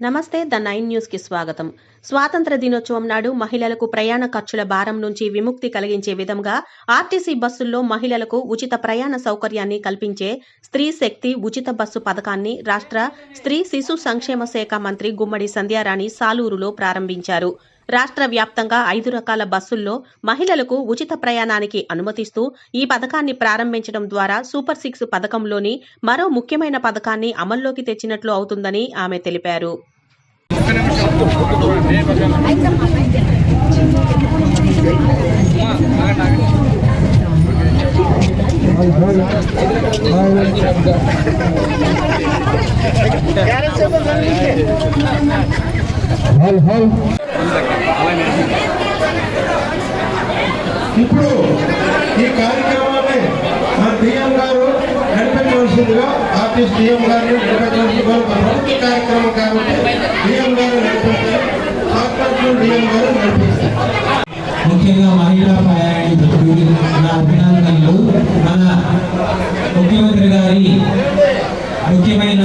నమస్తే the nine న్యూస్కి స్వాగతం. స్వాతంత్ర దినోత్సవం నాడు మహిళలకు ప్రయాణ ఖర్చుల భారం నుంచి విముక్తి కలిగించే విధంగా ఆర్టీసీ బస్సుల్లో మహిళలకు ఉచిత ప్రయాణ సౌకర్యాన్ని కల్పించే స్త్రీ శక్తి ఉచిత బస్సు పథకాన్ని రాష్ట్ర స్త్రీ శిశు సంక్షేమ శాఖ మంత్రి గుమ్మడి సంధ్యారాణి సాలూరులో ప్రారంభించారు. రాష్ట్ర వ్యాప్తంగా ఐదు రకాల బస్సుల్లో మహిళలకు ఉచిత ప్రయాణానికి అనుమతిస్తూ ఈ పథకాన్ని ప్రారంభించడం ద్వారా సూపర్ సిక్స్ పథకంలోని మరో ముఖ్యమైన పథకాన్ని అమల్లోకి తెచ్చినట్లు అవుతుందని ఆమె తెలిపారు. హాల్ హాల్ ఇప్పుడు ఈ కార్యక్రమాన్ని మన డిఎం గారు నడిపించవలసిందిగా పార్టీ సీఎం గారిని నడిపించవలసిందిగా ప్రభుత్వ కార్యక్రమం కాబట్టి సీఎం గారు నడిపిస్తారు. సాక్షాత్తు డిఎం గారు నడిపిస్తారు. ముఖ్యంగా మహిళా ప్రయాణి నా అభినందనలు. మన ముఖ్యమంత్రి గారి ముఖ్యమైన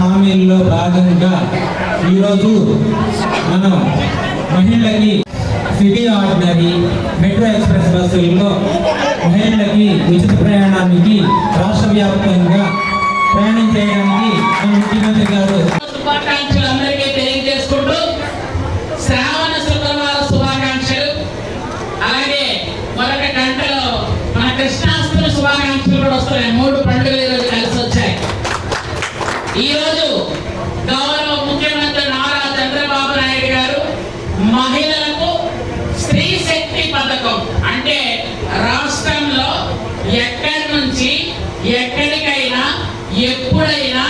హామీల్లో భాగంగా ఈరోజు మనం మహిళకి సిటీ ఆర్డినరీ మెట్రో ఎక్స్ప్రెస్ బస్సుల్లో మహిళలకి ఉచిత ప్రయాణానికి రాష్ట్ర వ్యాప్తంగా ప్రయాణం చేయడానికి మన ముఖ్యమంత్రి గారు శుభాకాంక్షలు అందరికీ తెలియజేసుకుంటూ శ్రావణ శుక్రవార శుభాకాంక్షలు. అలాగే మరొక గంటలో మన కృష్ణాష్టమి శుభాకాంక్షలు కూడా వస్తున్నాయి. మూడు పండుగలు ఈరోజు కలిసి వచ్చాయి ఈరోజు గౌరవ ముఖ్యమంత్రి నారా చంద్రబాబు నాయుడు గారు మహిళలకు స్త్రీ శక్తి పథకం అంటే రాష్ట్రంలో ఎక్కడి నుంచి ఎక్కడికైనా ఎప్పుడైనా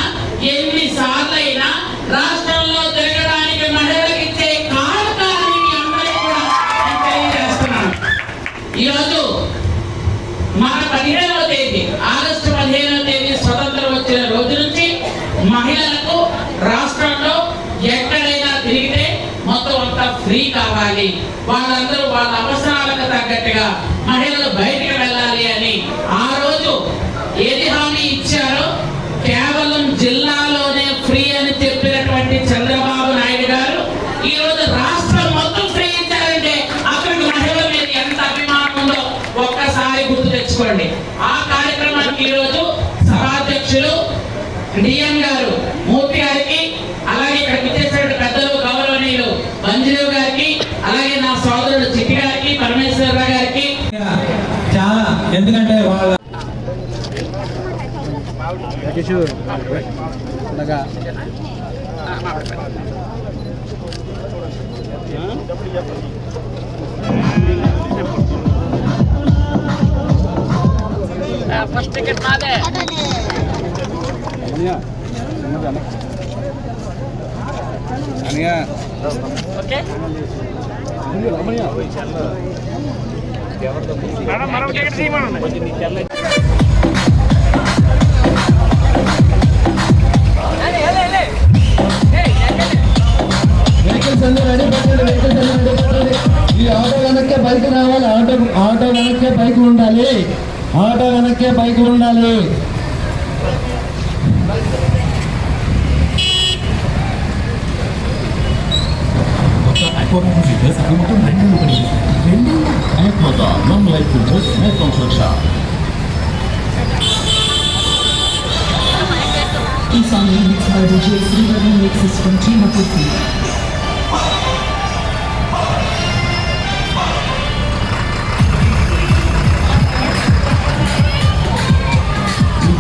ఎన్ని సార్లైనా రాష్ట్రంలో తిరగడానికి మహిళలకు ఇచ్చే కారణాన్ని కూడా తెలియజేస్తున్నాను. ఈరోజు మన పదిహేనవ తేదీ ఆగస్టు పదిహేనవ తేదీ స్వతంత్రం వచ్చిన రోజు నుంచి మహిళలకు రాష్ట్రంలో ఎక్కడైనా తిరిగితే మొత్తం అంతా ఫ్రీ కావాలి. వాళ్ళందరూ వాళ్ళ అవసరాలకు తగ్గట్టుగా మహిళలు బయటికి వెళ్ళాలి అని ఆ రోజు ఏది హామీ ఇచ్చారో కేవలం జిల్లాలోనే ఫ్రీ అని చెప్పినటువంటి చంద్రబాబు నాయుడు గారు ఈ రోజు రాష్ట్రం మొత్తం ఫ్రీ ఇచ్చారంటే అక్కడికి మహిళల మీద ఎంత అభిమానం ఉందో ఒక్కసారి గుర్తు తెచ్చుకోండి. ఆ కార్యక్రమానికి ఈరోజు సభాధ్యక్షులు డిఎం గారు మూర్తి గారికి అలాగే ఇక్కడ విచ్చేసినటువంటి పెద్దలు గౌరవనీయులు మంజుదేవ్ గారికి అలాగే నా సోదరుడు చిట్టి గారికి పరమేశ్వరరావు గారికి. చాలా ఎందుకంటే వాళ్ళ ఫస్ట్ టికెట్ మాదే ఓకే వెహికల్స్ అన్ని రెడీ పెట్టండి వెహికల్స్ అన్ని రెడీ పెట్టండి ఈ ఆటో వెనక్కే బైక్ రావాలి. ఆటో ఆటో వెనక్కే బైక్ ఉండాలి. ఆటో వెనక్కే బైక్ ఉండాలి. ఈ song remix by Vijay Srivari mixes from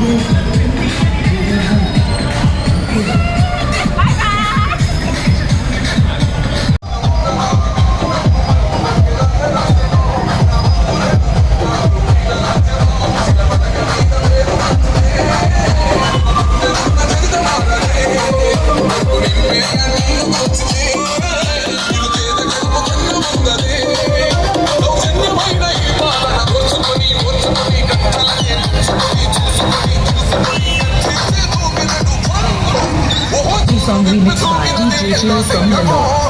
Chimakurthi ఈ song remixed by DJ Jill from Hello.